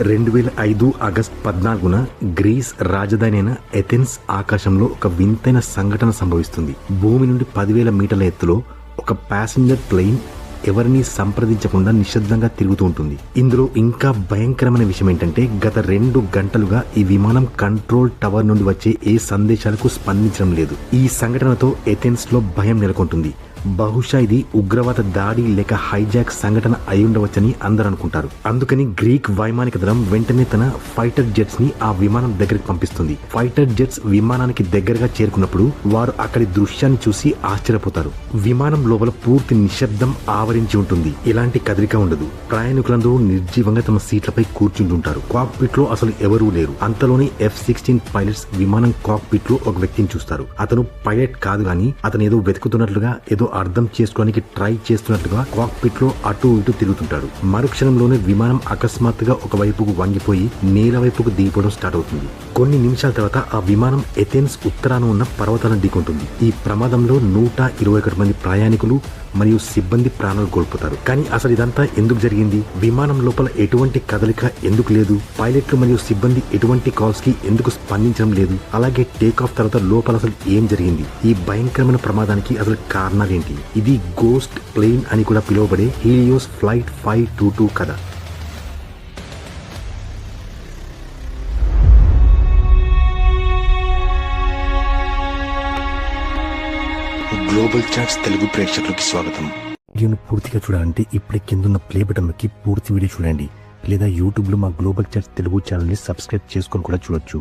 రెండు వేల ఐదు ఆగస్ట్ పద్నాలుగున గ్రీస్ రాజధాని అయిన ఎథెన్స్ ఆకాశంలో ఒక వింతైన సంఘటన సంభవిస్తుంది. భూమి నుండి పదివేల మీటర్ల ఎత్తులో ఒక ప్యాసింజర్ ప్లేన్ ఎవరిని సంప్రదించకుండా నిశ్శబ్దంగా తిరుగుతూ ఉంటుంది. ఇందులో ఇంకా భయంకరమైన విషయం ఏంటంటే గత రెండు గంటలుగా ఈ విమానం కంట్రోల్ టవర్ నుండి వచ్చే ఏ సందేశాలకు స్పందించడం లేదు. ఈ సంఘటనతో ఎథెన్స్లో భయం నెలకొంటుంది. బహుశా ఇది ఉగ్రవాద దాడి లేక హైజాక్ సంఘటన అయి ఉండవచ్చని అందరూ అనుకుంటారు. అందుకని గ్రీక్ వైమానిక దళం వెంటనే తన ఫైటర్ జెట్స్ని ఆ విమానం దగ్గరికి పంపిస్తుంది. ఫైటర్ జెట్స్ విమానానికి దగ్గరగా చేరుకున్నప్పుడు వారు అక్కడి దృశ్యాన్ని చూసి ఆశ్చర్యపోతారు. విమానం లోపల పూర్తి నిశ్శబ్దం ఆవరించి ఉంటుంది. ఎలాంటి కదలిక ఉండదు. ప్రయాణికులందరూ నిర్జీవంగా తమ సీట్లపై కూర్చుంటుంటారు. కాక్పిట్లో అసలు ఎవరూ లేరు. అంతలోనే ఎఫ్ సిక్స్టీన్ పైలట్స్ విమానం కాక్పిట్లో ఒక వ్యక్తిని చూస్తారు. అతను పైలట్ కాదు గాని అతను ఏదో వెతుకుతున్నట్లుగా ఏదో అర్థం చేసుకోవడానికి ట్రై చేస్తున్నట్టుగా కాక్పిట్లో అటు ఇటు తిరుగుతుంటాడు. మరుక్షణంలోనే విమానం అకస్మాత్తుగా ఒక వైపుకు వంగిపోయి నేల వైపుకు దిగిపోవడం స్టార్ట్ అవుతుంది. కొన్ని నిమిషాల తర్వాత ఆ విమానం ఎథెన్స్ ఉత్తరాన ఉన్న పర్వతాలను ఢీకొంటుంది. ఈ ప్రమాదంలో నూట ఇరవై ఒకటి మంది ప్రయాణికులు మరియు సిబ్బంది ప్రాణాలు కోల్పోతారు. కానీ అసలు ఇదంతా ఎందుకు జరిగింది? విమానం లోపల ఎటువంటి కదలిక ఎందుకు లేదు? పైలట్లు మరియు సిబ్బంది ఎటువంటి కాల్స్కి ఎందుకు స్పందించడం లేదు? అలాగే టేక్ ఆఫ్ తర్వాత లోపల అసలు ఏం జరిగింది? ఈ భయంకరమైన ప్రమాదానికి అసలు కారణాలేంటి ఇది గోస్ట్ ప్లేన్ అని కూడా పిలువబడే Helios flight five two two కథ. గ్లోబల్ చాట్స్ తెలుగు ప్రేక్షకులకి స్వాగతం. వీడియోను పూర్తిగా చూడాలంటే ఇప్పుడే కిందున్న ప్లే బటన్ నొక్కి పూర్తి వీడియో చూడండి. లేదా యూట్యూబ్లో మా గ్లోబల్ చాట్స్ తెలుగు ఛానల్ని సబ్స్క్రైబ్ చేసుకొని కూడా చూడొచ్చు.